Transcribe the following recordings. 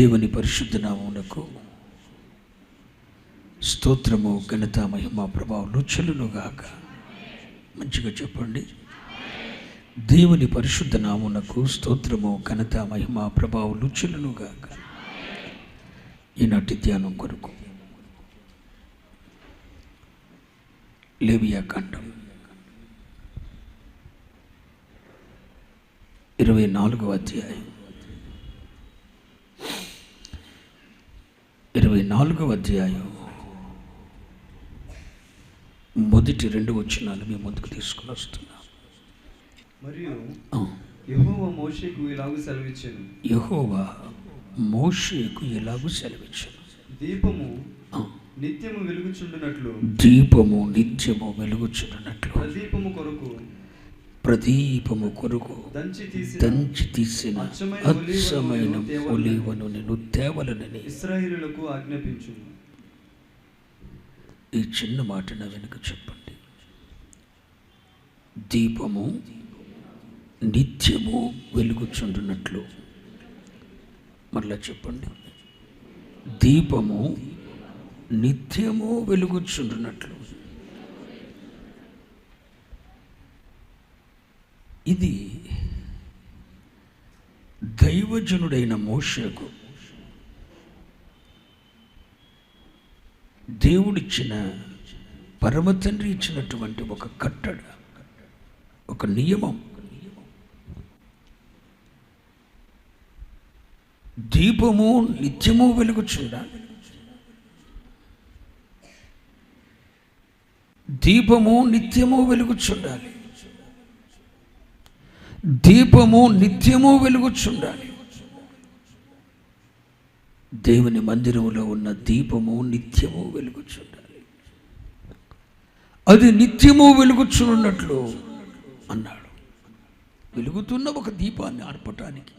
దేవుని పరిశుద్ధ నామమునకు స్తోత్రము ఘనత మహిమ ప్రభావం చెల్లునుగాక. మంచిగా చెప్పండి. దేవుని పరిశుద్ధ నామునకు స్తోత్రము ఘనత మహిమ ప్రభావం చెల్లునుగాక. ఈనాటి ధ్యానం కొరకు. లేవియా ఖండం ఇరవై నాలుగవ అధ్యాయం ఇరవై నాలుగవ అధ్యాయం. మొదటి రెండు వచ్చినాలు మీ ముందుకు తీసుకుని వస్తున్నాం. మరియు యెహోవా మోషేకు ఇలాగ సెలవిచ్చాను. యెహోవా మోషేకు ఎలాగూ సెలవిచ్చాను. దీపము నిత్యము వెలుగుచుండునట్లు. దీపము నిత్యము వెలుగుచున్నట్లు ప్రదీపము కొరకు ప్రదీపము కొరకు దంచి తీసిన అచ్చమైన ఒలీవను నేను తేవలనని ఇస్రాయేలులకు ఆజ్ఞాపించు ఈ చిన్న మాట నా వెనుక చెప్పండి. దీపము నిత్యము వెలుగుచుండునట్లు మరలా చెప్పండి. దీపము నిత్యము వెలుగుచుండునట్లు ఇది దైవజనుడైన మోషకు దేవుడిచ్చిన పరమతండ్రి ఇచ్చినటువంటి ఒక కట్టడ ఒక నియమం. దీపము నిత్యము వెలుగుచుండాలి దీపము నిత్యము వెలుగుచుండాలి. దీపము నిత్యము వెలుగుచుండాలి. దేవుని మందిరములో ఉన్న దీపము నిత్యము వెలుగుచుండాలి. అది నిత్యము వెలుగుచున్నట్లు అన్నాడు. వెలుగుతున్న ఒక దీపాన్ని ఆర్పటానికి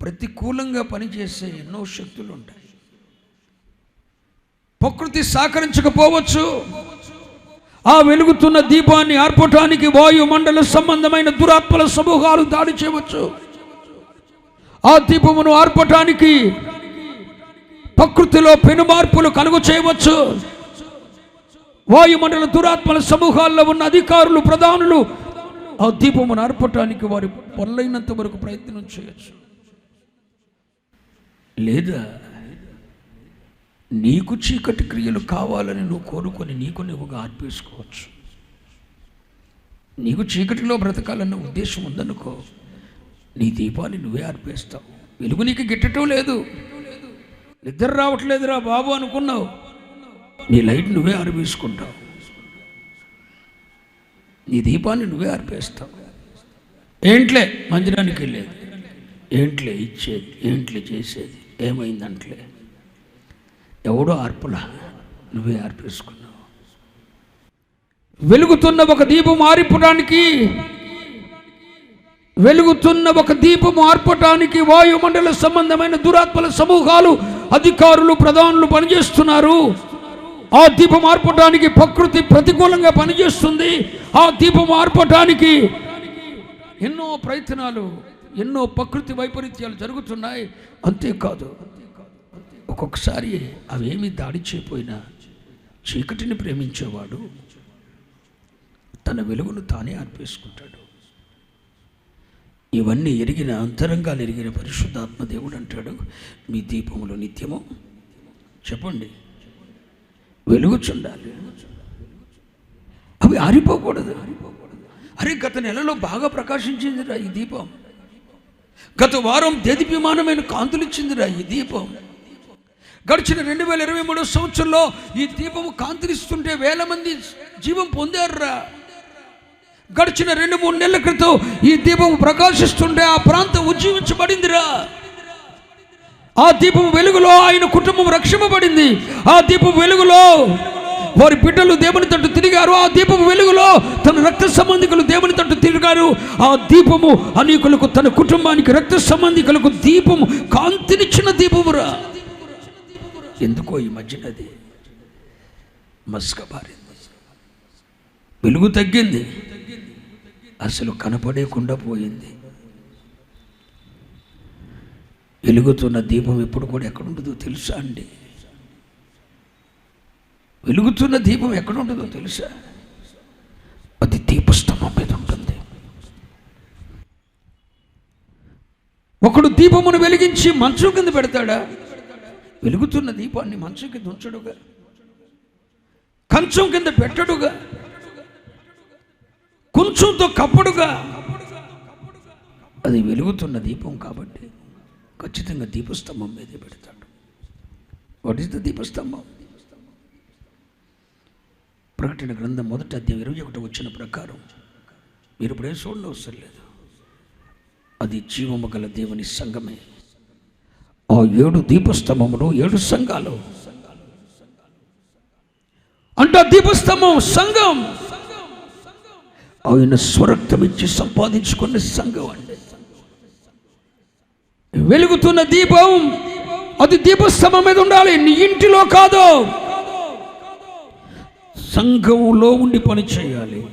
ప్రతికూలంగా పనిచేసే ఎన్నో శక్తులు ఉంటాయి ప్రకృతి సహకరించకపోవచ్చు. ఆ వెలుగుతున్న దీపాన్ని ఆర్పటానికి వాయుమండల సంబంధమైన దురాత్మల సమూహాలు దాడి చేయవచ్చు. ఆ దీపమును ఆర్పటానికి ప్రకృతిలో పెను మార్పులు కలుగు చేయవచ్చు. వాయుమండల దురాత్మల సమూహాల్లో ఉన్న అధికారులు ప్రధానులు ఆ దీపమును ఆర్పటానికి వారి పొల్లైనంత వరకు ప్రయత్నం చేయొచ్చు. లేదా నీకు చీకటి క్రియలు కావాలని నువ్వు కోరుకొని నీకు నువ్వుగా ఆర్పేసుకోవచ్చు. నీకు చీకటిలో బ్రతకాలన్న ఉద్దేశం ఉందనుకో నీ దీపాన్ని నువ్వే ఆర్పేస్తావు. వెలుగు నీకు గిట్టటం లేదు. నిద్ర రావట్లేదురా బాబు అనుకున్నావు. నీ లైట్ నువ్వే అర్పేసుకుంటావు నీ దీపాన్ని నువ్వే ఆర్పేస్తావు. ఏంట్లే మందిరానికి వెళ్ళేది? ఏంట్లే ఇచ్చేది? ఏంట్లే చేసేది? ఏమైందంట్లే? ఎవడో ఆర్పులా నువ్వే ఆర్పేసుకున్నావు వెలుగుతున్న ఒక దీపం ఆరిపడానికి వెలుగుతున్న ఒక దీపం ఆర్పటానికి వాయుమండల సంబంధమైన దురాత్మల సమూహాలు అధికారులు ప్రధానులు పనిచేస్తున్నారు. ఆ దీపం ఆర్పటానికి ప్రకృతి ప్రతికూలంగా పనిచేస్తుంది. ఆ దీపం ఆర్పటానికి ఎన్నో ప్రయత్నాలు ఎన్నో ప్రకృతి వైపరీత్యాలు జరుగుతున్నాయి. అంతేకాదు ఒక్కొక్కసారి అవేమి దాడి చేయపోయినా చీకటిని ప్రేమించేవాడు తన వెలుగును తానే అర్పేసుకుంటాడు ఇవన్నీ ఎరిగిన అంతరంగాలు ఎరిగిన పరిశుద్ధాత్మ దేవుడు అంటాడు. మీ దీపములు నిత్యము? చెప్పండి. వెలుగుచుండాలి అవి ఆరిపోకూడదు. అరే గత నెలలో బాగా ప్రకాశించిందిరా ఈ దీపం. గత వారం దేదీప్యమానమైన కాంతులు ఇచ్చిందిరా ఈ దీపం. గడిచిన రెండు వేల ఇరవై మూడో సంవత్సరంలో ఈ దీపము కాంతినిస్తుంటే వేల మంది జీవం పొందారురా. గడిచిన రెండు మూడు నెలల క్రితం ఈ దీపం ప్రకాశిస్తుంటే ఆ ప్రాంతం ఉజ్జీవించబడిందిరా. ఆ దీపం వెలుగులో ఆయన కుటుంబం రక్షింపబడింది. ఆ దీపం వెలుగులో వారి బిడ్డలు దేవుని తట్టు తిరిగారు. ఆ దీపం వెలుగులో తన రక్త సంబంధికులు దేవుని తట్టు తిరిగారు. ఆ దీపము అనేకులకు తన కుటుంబానికి రక్త సంబంధికులకు దీపము కాంతినిచ్చిన దీపమురా. ఎందుకో ఈ మధ్యనది మస్కబారింది వెలుగు తగ్గింది. అసలు కనపడేకుండా పోయింది. వెలుగుతున్న దీపం ఎప్పుడు కూడా ఎక్కడుంటుందో తెలుసా అండి? వెలుగుతున్న దీపం ఎక్కడుంటుందో తెలుసా? అది దీపస్తంభం మీద ఉంటుంది. ఒకడు దీపమును వెలిగించి మంచం కింద పెడతాడా? వెలుగుతున్న దీపాన్ని మంచం కింద ఉంచడుగా. కంచం కింద పెట్టడుగా. కొంచెంతో కప్పడుగా. అది వెలుగుతున్న దీపం కాబట్టి ఖచ్చితంగా దీపస్తంభం మీదే పెడతాడు. వాట్ ఈస్ ద దీపస్తంభం? ప్రకటన గ్రంథం మొదటి అధ్యాయం ఇరవై ఒకటి వచ్చిన ప్రకారం మీరు ఇప్పుడేం చూడండి అవసరం లేదు. అది జీవము గల దేవుని సంఘమే. ఆ ఏడు దీపస్తంభములు ఏడు సంఘాలు. అంటే దీపస్తంభం సంఘం. ఆయన స్వరక్తం ఇచ్చి సంపాదించుకున్న సంఘం అండి వెలుగుతున్న దీపం అది దీపస్తంభం మీద ఉండాలి. నీ ఇంటిలో కాదు. సంఘంలో ఉండి పని చేయాలి.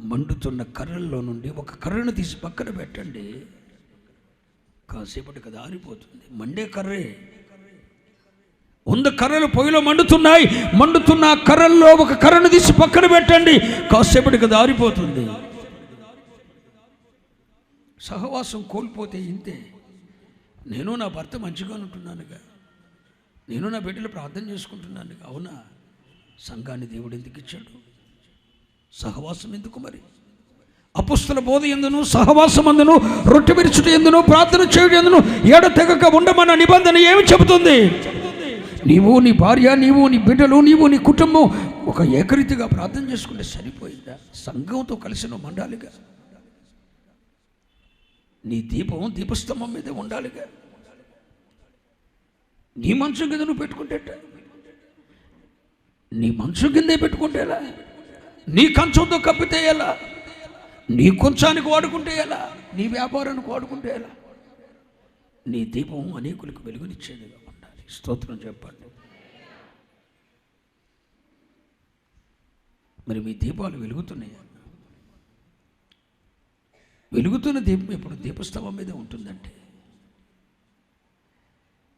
మండుతున్న కర్రల్లో నుండి ఒక కర్రను తీసి పక్కన పెట్టండి. కాసేపటికి అది ఆరిపోతుంది. మండే కర్రే. వంద కర్రలు పొయ్యిలో మండుతున్నాయి. మండుతున్న ఆ కర్రల్లో ఒక కర్రను తీసి పక్కన పెట్టండి. కాసేపటికి అది ఆరిపోతుంది. సహవాసం కోల్పోతే ఇంతే. నేను నా భర్త మంచిగా ఉంటున్నానుగా. నేను నా బిడ్డలు ప్రార్థన చేసుకుంటున్నానుగా. అవునా? సంఘాన్ని దేవుడు ఎందుకు ఇచ్చాడు? సహవాసం ఎందుకు మరి? అపుస్తుల బోధ ఎందును సహవాసం అందును రొట్టె విరుచుట ఎందును ప్రార్థన చేయడం ఎందును ఏడ తెగక ఉండమన్న నిబంధన ఏమి చెబుతుంది? నీవు నీ భార్య నీవు నీ బిడ్డలు నీవు నీ కుటుంబం ఒక ఏకరీతిగా ప్రార్థన చేసుకుంటే సరిపోయిందా? సంఘంతో కలిసిన మండాలిగా. నీ దీపం దీపస్తంభం మీద ఉండాలిగా. నీ మంచం కింద నువ్వు పెట్టుకుంటేట. నీ మంచం కిందే పెట్టుకుంటేలా నీ కంచంతో కప్పితే ఎలా? నీ కొంచానికి వాడుకుంటే ఎలా? నీ వ్యాపారానికి వాడుకుంటే ఎలా? నీ దీపం అనేకులకు వెలుగునిచ్చేదిగా ఉండాలి స్తోత్రం చెప్పండి. మరి మీ దీపాలు వెలుగుతున్నాయా? వెలుగుతున్న దీపం ఇప్పుడు దీపస్తంభం మీద ఉంటుందంటే.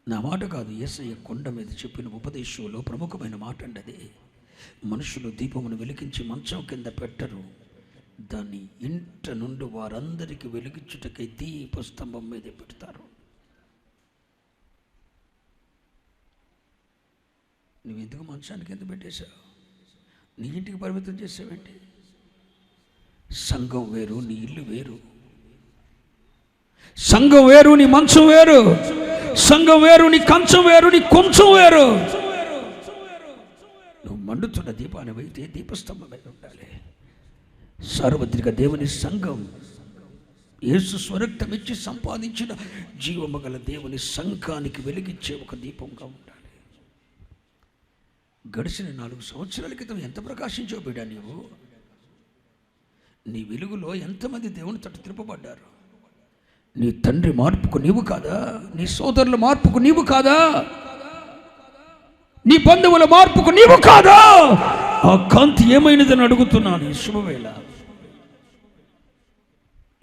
నా మాట కాదు యేసయ్య కొండ మీద చెప్పిన ఉపదేశంలో ప్రముఖమైన మాట అండి అది. మనుషులు దీపమును వెలిగించి మంచం కింద పెట్టరు. దాన్ని ఇంట నుండి వారందరికీ వెలిగించుటకై దీపస్తంభం మీద పెడతారు. నువ్వు ఎందుకు మంచానికి ఎందుకు పెట్టేశావు? నీ ఇంటికి పరిమితం చేసావేంటి? సంఘం వేరు నీ ఇల్లు వేరు. సంఘం వేరు నీ మంచం వేరు. సంఘం వేరు నీ కంచం వేరు నీ కొంచెం వేరు. నువ్వు మండుతున్న దీపాన్ని అయితే దీపస్తంభం మీద ఉండాలి. సార్వత్రిక దేవుని సంఘం యేసు స్వరక్తం ఇచ్చి సంపాదించిన జీవము గల దేవుని సంఘానికి వెలిగించే ఒక దీపంగా ఉండాలి. గడిచిన నాలుగు సంవత్సరాల క్రితం ఎంత ప్రకాశించావు బిడ్డ నీవు? నీ వెలుగులో ఎంతమంది దేవుని తట్టు తిరపబడ్డారు? నీ తండ్రి మార్పుకు నీవు కాదా? నీ సోదరుల మార్పుకు నీవు కాదా? నీ బంధువుల మార్పుకు నీవు కాదా? ఆ కాంతి ఏమైనదని అడుగుతున్నాను ఈ శుభవేళ.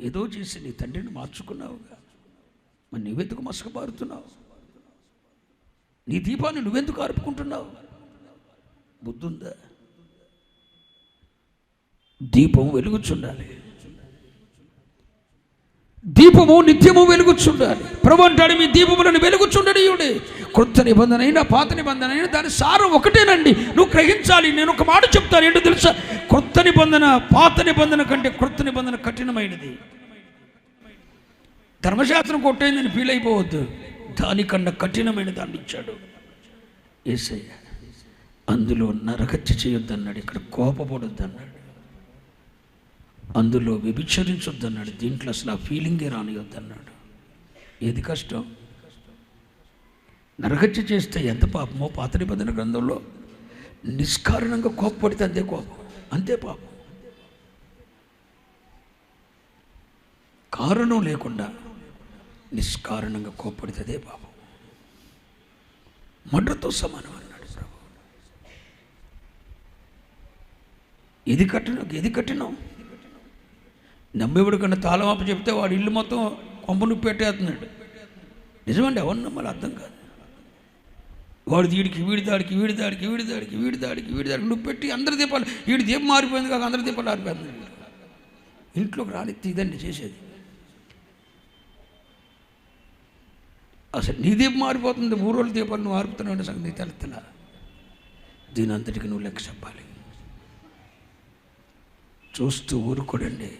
ఏదో చేసి నీ తండ్రిని మార్చుకున్నావుగా. మరి నువ్వెందుకు మసకబారుతున్నావు? నీ దీపాన్ని నువ్వెందుకు ఆర్పుకుంటున్నావు? బుద్ధుందా? దీపం వెలుగుచుండాలి. దీపము నిత్యము వెలుగుచుండాలి. ప్రభు అంటాడు మీ దీపములను వెలుగుచుండనియుడే. కొత్త నిబంధన అయినా పాత నిబంధన అయినా దాని సారం ఒకటేనండి. నువ్వు గ్రహించాలి నేను ఒక మాట చెప్తాను ఏంటో తెలుసా? కొత్త నిబంధన పాత నిబంధన కంటే కొత్త నిబంధన కఠినమైనది. ధర్మశాస్త్రం కొట్టేందని ఫీల్ అయిపోవద్దు. దానికన్నా కఠినమైన దాన్ని ఇచ్చాడు. ఏసయ్య అందులో నరకత్య చేయొద్దన్నాడు ఇక్కడ కోపపడొద్దన్నాడు. అందులో వ్యభిచరించొద్దన్నాడు దీంట్లో అసలు ఆ ఫీలింగే రానియొద్దన్నాడు. ఏది కష్టం? నరహత్య చేస్తే ఎంత పాపమో పాత నిబంధన గ్రంథంలో నిష్కారణంగా కోపపడితే అంతే కోపం అంతే పాపం. కారణం లేకుండా నిష్కారణంగా కోపడితే అదే పాపం. మడ్రతో సమానం అన్నాడు ప్రభు. ఇది కట్టిన ఇది కట్టినాం? నమ్మేవాడు కన్నా తాళం అప్పు చెప్తే వాడు ఇల్లు మొత్తం పంపను పెట్టేస్తున్నాడు. నిజమండి ఎవరు నమ్మాలి అర్థం కాదు. వాడు వీడికి వీడి దాడికి వీడి దాడికి వీడి దాడికి వీడి దాడికి వీడి దాడికి నువ్వు పెట్టి అందరి దీపాలు వీడి దీపం మారిపోయింది కాక అందరి దీపాలు ఆరిపోయింది. ఇంట్లోకి రానిత్తి ఇదండి చేసేది. అసలు నీ దీపం మారిపోతుంది ఊరోళ్ళ దీపాలు నువ్వు ఆరుపుతున్నావు సంగతి తెలుస్తున్నా దీని అంతటికి నువ్వు లెక్క చెప్పాలి. చూస్తూ ఊరుకోడండి.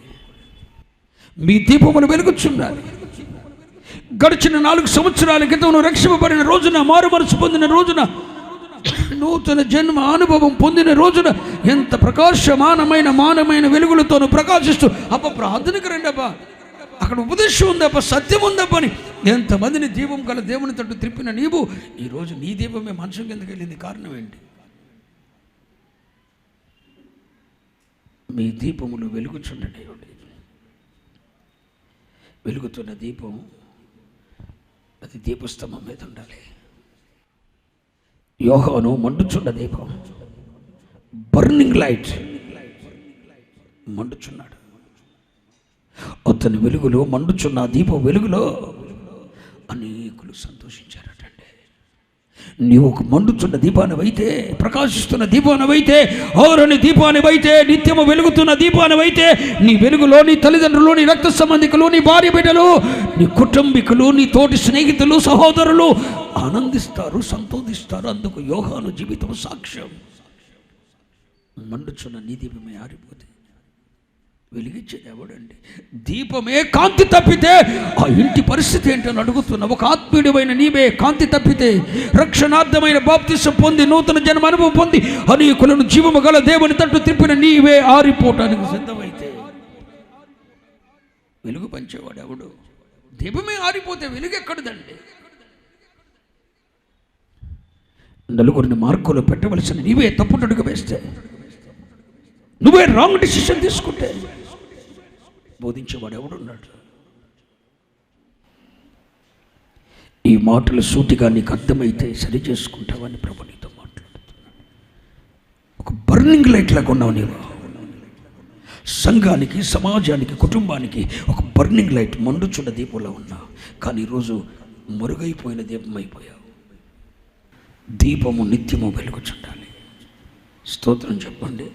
మీ దీపమును వెలుగుచున్నారు గడిచిన నాలుగు సంవత్సరాల క్రితం నువ్వు రక్షింపబడిన రోజున మారు మనసు పొందిన రోజున నూతన జన్మ అనుభవం పొందిన రోజున ఎంత ప్రకాశమానమైన మానమైన వెలుగులతో ప్రకాశిస్తూ అప్ప ప్రార్థనకు రండి అబ్బా అక్కడ ఉపదేశం ఉందప్ప సత్యం ఉందప్ప అని. ఎంతమందిని దీపం గల దేవుని తట్టు త్రిప్పిన నీవు ఈరోజు నీ దీపమే మనుషుల కిందకి వెళ్ళింది. కారణం ఏంటి? మీ దీపములు వెలుగుచుండండి వెలుగుతున్న దీపం అది దీపస్తంభం మీద ఉండాలి. యోహోను మండుచున్న దీపం. బర్నింగ్ లైట్ మండుచున్నాడు. అతని వెలుగులో మండుచున్న దీపం వెలుగులో అనేకులు సంతోషించారు నీవు ఒక మండుచున్న దీపానివైతే ప్రకాశిస్తున్న దీపానివైతే ఓరని దీపానివైతే నిత్యము వెలుగుతున్న దీపానివైతే నీ వెలుగులో నీ తల్లిదండ్రులు నీ రక్త సంబంధికులు నీ భార్య బిడ్డలు నీ కుటుంబీకులు నీ తోటి స్నేహితులు సహోదరులు ఆనందిస్తారు సంతోషిస్తారు. అందుకు యోగాను జీవితం సాక్ష్యం. మండుచున్న నీ దీపమే ఆరిపోతే వెలిగించేది ఎవడండి దీపమే కాంతి తప్పితే ఆ ఇంటి పరిస్థితి ఏంటని అడుగుతున్నా ఒక ఆత్మీయుడమైన నీవే కాంతి తప్పితే రక్షణార్థమైన బాప్తిసం పొంది నూతన జన్మ అనుభవం పొంది అనేకులను జీవము గల దేవుని తట్టు తిప్పిన నీవే ఆరిపోవటానికి సిద్ధమైతే. వెలుగు పంచేవాడు ఎవడు దీపమే ఆరిపోతే వెలుగు ఎక్కడదండి నలుగురిని మార్కులు పెట్టవలసిన నీవే తప్పుటడుగు వేస్తే. నువ్వే రాంగ్ డిసిషన్ తీసుకుంటే. బోధించేవాడు ఎవడున్నాడు ఈ మాటలు సూటిగా నీకు అర్థమైతే సరి చేసుకుంటావని ప్రభు నీతో మాట్లాడుతున్నాడు. ఒక బర్నింగ్ లైట్ లాగా ఉన్నావు నీవు. సంఘానికి సమాజానికి కుటుంబానికి ఒక బర్నింగ్ లైట్ మండుచున్న దీపంలో ఉన్నా. కానీ ఈరోజు మరుగైపోయిన దీపం అయిపోయావు. దీపము నిత్యము వెలుగుచుండాలి స్తోత్రం చెప్పండి.